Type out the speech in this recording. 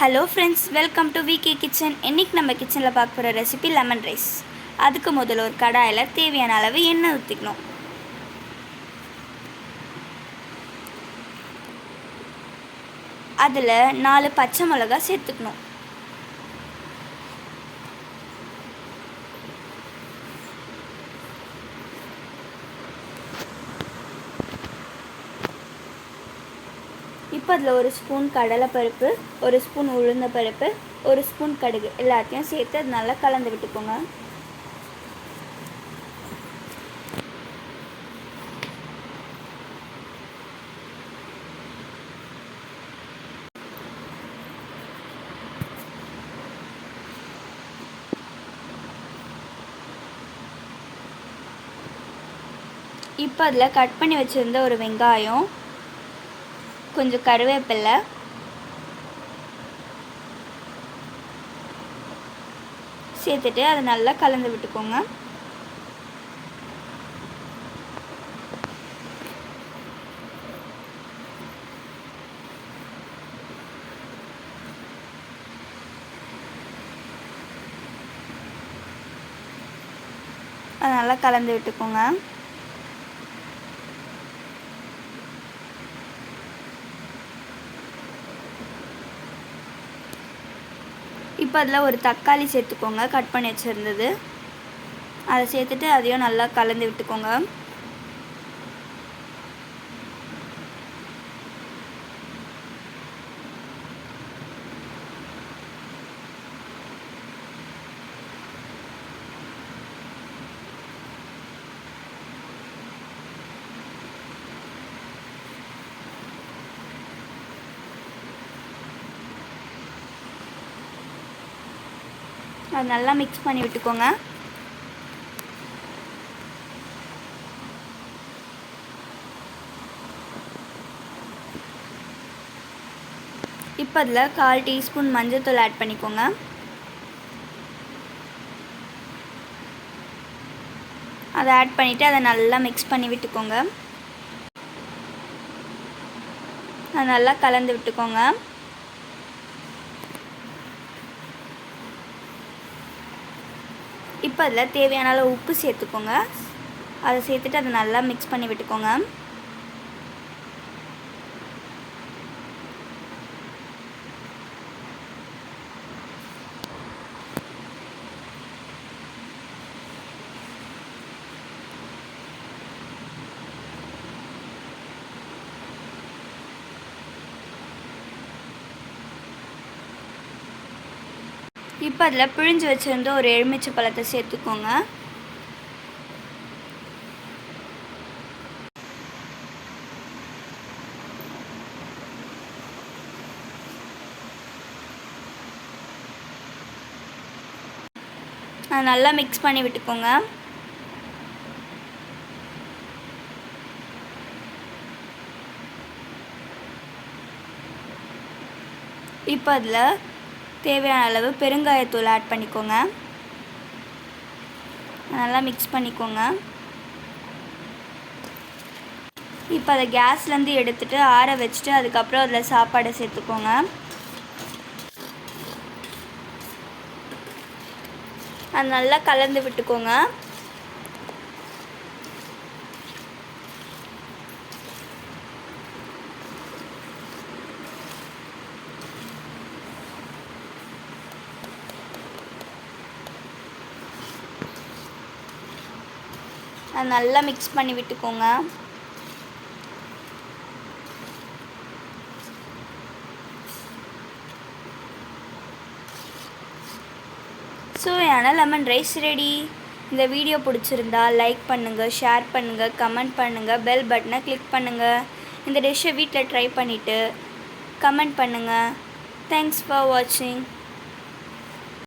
Hello friends welcome to VK kitchen இன்றைக்கி நம்ம கிச்சனில் பார்க்க போகிற ரெசிபி லெமன் ரைஸ் அதுக்கு முதல்ல ஒரு கடாயில் தேவையான அளவு எண்ணெய் ஊற்றிக்கணும் அதில் நாலு பச்சை மிளகா சேர்த்துக்கணும். இப்போ அதில் ஒரு ஸ்பூன் கடலைப்பருப்பு ஒரு ஸ்பூன் உளுந்த பருப்பு ஒரு ஸ்பூன் கடுகு எல்லாத்தையும் சேர்த்து அது நல்லா கலந்து விட்டுக்கோங்க. இப்போ அதில் கட் பண்ணி வச்சுருந்த ஒரு வெங்காயம் கொஞ்சம் கருவேப்பில்லை. சேர்த்துட்டு அதை நல்லா கலந்து விட்டுக்கோங்க. அதை நல்லா கலந்து விட்டுக்கோங்க. இப்போ அதில் ஒரு தக்காளி சேர்த்துக்கோங்க. கட் பண்ணி வச்சுருந்தது. அதை சேர்த்துட்டு அதையும் நல்லா கலந்து விட்டுக்கோங்க. அது நல்லா மிக்ஸ் பண்ணி விட்டுக்கோங்க. இப்போ அதில் கால் டீஸ்பூன் மஞ்சள்தூள் ஆட் பண்ணிக்கோங்க. அதை ஆட் பண்ணிவிட்டு அதை நல்லா மிக்ஸ் பண்ணி விட்டுக்கோங்க. அதை நல்லா கலந்து விட்டுக்கோங்க. இப்போ அதில் தேவையான அளவு உப்பு சேர்த்துக்கோங்க. அதை சேர்த்துட்டு அதை நல்லா மிக்ஸ் பண்ணி விட்டுக்கோங்க. இப்போ அதில் பிழிஞ்சு வச்சுருந்த ஒரு எலுமிச்சை பழத்தை சேர்த்துக்கோங்க. நல்லா மிக்ஸ் பண்ணி விட்டுக்கோங்க. இப்போ அதில் தேவையான அளவு பெருங்காயத்தூள் ஆட் பண்ணிக்கோங்க. நல்லா மிக்ஸ் பண்ணிக்கோங்க. இப்போ அதை கேஸ்லேருந்து எடுத்துகிட்டு ஆற வச்சுட்டு அதுக்கப்புறம் அதில் சாப்பாடை சேர்த்துக்கோங்க. அது நல்லா கலந்து விட்டுக்கோங்க. அது நல்லா மிக்ஸ் பண்ணி விட்டுக்கோங்க. சுவையான லெமன் ரைஸ் ரெடி இந்த வீடியோ பிடிச்சிருந்தா லைக் பண்ணுங்கள் ஷேர் பண்ணுங்கள் கமெண்ட் பண்ணுங்கள் பெல் பட்டனை கிளிக் பண்ணுங்கள் இந்த டிஷ்ஷை வீட்டில் ட்ரை பண்ணிவிட்டு கமெண்ட் பண்ணுங்கள் தேங்க்ஸ் ஃபார் வாட்சிங்